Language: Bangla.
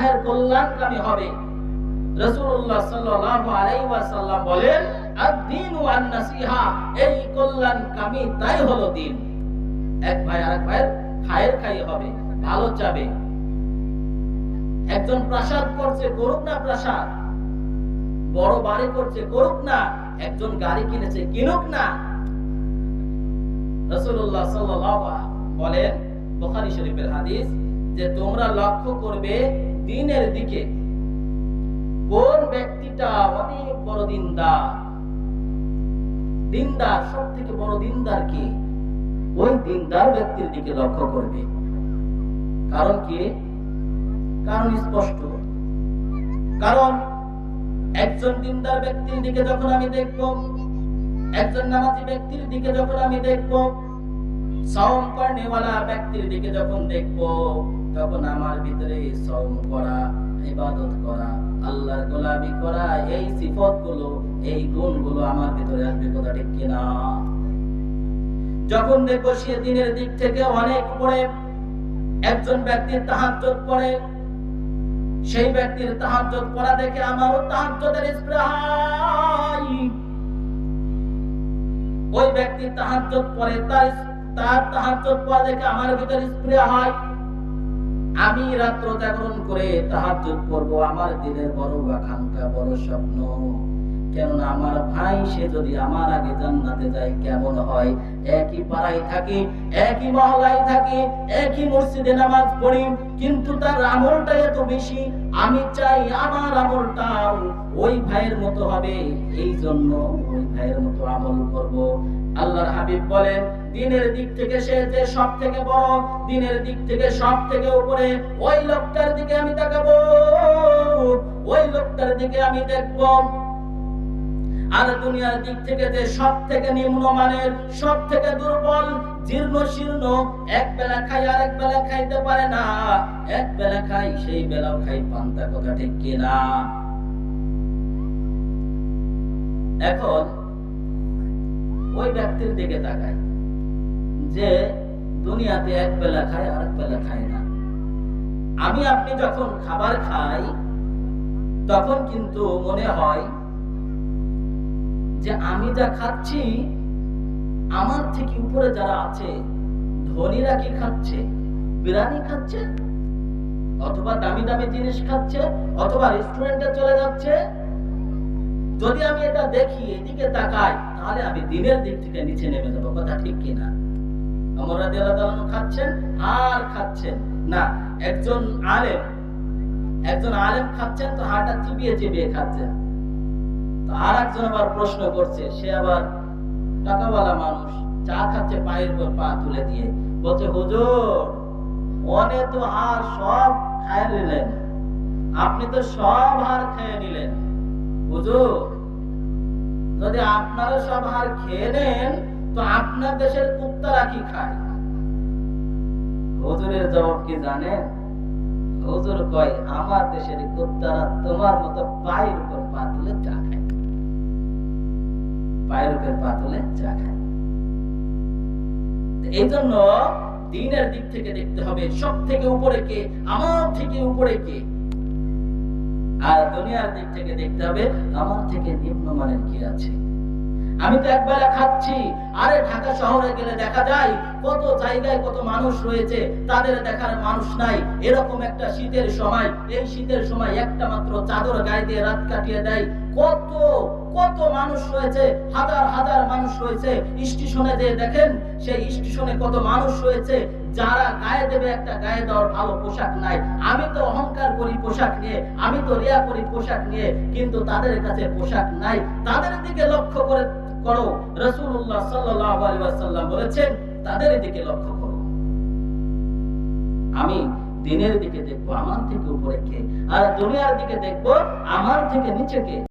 ভাইয়ের কল্যাণকামী হবে। রাসূলুল্লাহ সাল্লাল্লাহু আলাইহি ওয়াসাল্লাম বলেন, আদ-দীন ওয়ান এই কল্যাণকামী তাই হলো এক ভাই আরেক ভাইয়ের খায়ের খাই হবে, ভালো একজন করছে, করুক না বড় বাড়ি করছে, করুক না। একজন গাড়ি কিনেছে, কিনুক না। রাসূলুল্লাহ সাল্লাল্লাহু বলেন, বুখারী শরীফের হাদিস যে তোমরা লক্ষ্য করবে দিনের দিকে কোন ব্যক্তিটা অনেক বড় দিনদার? দিনদার সব থেকে বড় দিনদার কি? ওই দিনদার ব্যক্তির দিকে লক্ষ্য করবে। কারণ কি? কারণ স্পষ্ট। কারণ একজন দিনদার ব্যক্তির দিকে যখন আমি দেখব, একজন নামাজি ব্যক্তির দিকে যখন আমি দেখব, সওম করনেওয়ালা ব্যক্তির দিকে যখন দেখব তখন আমার ভিতরে সওম করা, ইবাদত করা, আল্লাহর গোলামি করা, এই সিফতগুলো, এই গুণগুলো আমার ভিতরে আসবে কথা ঠিক কিনা? যখন দেখব সে দিনের দিক থেকে অনেক উপরে একজন ব্যক্তির তাহাজ্জুদ পড়ে সেই ব্যক্তির তাহাজ্জুদ পড়া দেখে আমারও তাহাজ্জুদের স্পৃহাই ওই ব্যক্তি তাহাজ্জুদ পড়ে তার তার তাহাজ্জুদ পড়া দেখে আমার ভিতরে স্প্রে হয়। আমি রাত্র জাগরণ করে তাহাজ্জুদ করব আমার দিনের বড় আকাঙ্ক্ষা বড় স্বপ্ন। কেননা আমার ভাই, সে যদি আমার আগে জান্নাতে যায়, কেমন হয়? একই পাড়ায় থাকি, একই মহলায় থাকি, একই মসজিদে নামাজ পড়ি, কিন্তু তার আমলটা এত বেশি, আমি চাই আমার আমলটাও ওই ভাইয়ের মতো হবে। এই জন্য ওই ভাইয়ের মতো আমল করব। আল্লাহর হাবিব বলেন, দিনের দিক থেকে সে যে সব থেকে বড়, দিনের দিক থেকে সব থেকে উপরে, ওই লোকটার দিকে আমি তাকাবো, ওই লোকটার দিকে আমি দেখব। আর দুনিয়ার দিক থেকে যে সব থেকে নিম্নমানের সব থেকে দুর্বল, জীর্ণ শীর্ণ, এক বেলা খাই আর এক বেলা খাইতে পারে না, এক বেলা খাই সেই বেলাও খাই পান্তা কথা ঠিক কিনা এখন ওই ব্যক্তির দিকে তাকাই, যে দুনিয়াতে এক বেলা খায় আর এক বেলা খায় না। আমি আপনি যখন খাবার খাই, তখন কিন্তু মনে হয় যে আমি যা খাচ্ছি, আমার থেকে উপরে যারা আছে, ধনীরা কি খাচ্ছে? বিরিয়ানি খাচ্ছে? অথবা দামি দামি জিনিস খাচ্ছে? অথবা রেস্টুরেন্টে চলে যাচ্ছে? যদি আমি এটা দেখি, এদিকে তাকাই, তাহলে আমি দিনের দিক থেকে নিচে নেমে যাব। কথা ঠিক কিনা খাচ্ছেন? আর খাচ্ছেন না। একজন আলেম একজন আলেম খাচ্ছেন তো হাটা চিবিয়ে চিবিয়ে খাচ্ছেন। আর একজন আবার প্রশ্ন করছে, সে আবার টাকাওয়ালা মানুষ, চা খাচ্ছে পায়ের উপর পা তুলে দিয়ে। বলছে, হুজুর তো আর সব খায় নিলেন। আপনি তো সব হার খেয়ে নিলেন। হুজুর, যদি আপনারা সব হার খেয়ে নেন, তো আপনার দেশের কুত্তারা কি খায়? হুজুরের জবাব কি জানেন হুজুর কয়, আমার দেশের কুত্তারা তোমার মতো পায়ের উপর পা তুলে দিনের দিক থেকে দেখতে হবে সব থেকে উপরে কে, আমার থেকে উপরে কে। আর দুনিয়ার দিক থেকে দেখতে হবে আমার থেকে নিম্নমানের কে আছে। আমি তো একবেলা খাচ্ছি, আরে ঢাকা শহরে গেলে দেখা যায় কত জায়গায় কত মানুষ রয়েছে, তাদের দেখার মানুষ নাই। এরকম একটা শীতের সময়, এই শীতের সময় একটা মাত্র চাদর গায়ে দিয়ে রাত কাটিয়ে দেয়। কত কত মানুষ রয়েছে, হাজার হাজার মানুষ রয়েছে। স্টেশনে যে দেখেন, সেই স্টেশনে কত মানুষ রয়েছে, যারা গায়ে দেবে একটা গায়ে দেওয়ার ভালো পোশাক নাই। আমি তো অহংকার করি পোশাক নিয়ে, আমি তো রিয়া করি পোশাক নিয়ে, কিন্তু তাদের কাছে পোশাক নাই। তাদের দিকে লক্ষ্য করে করো। রসুল্লাহ আলাইহি ওয়াসাল্লাম বলেছেন তাদের দিকে লক্ষ্য করো। আমি দিনের দিকে দেখব, আমার থেকে উপরে কে? আর দুনিয়ার দিকে দেখব, আমার থেকে নিচে কে?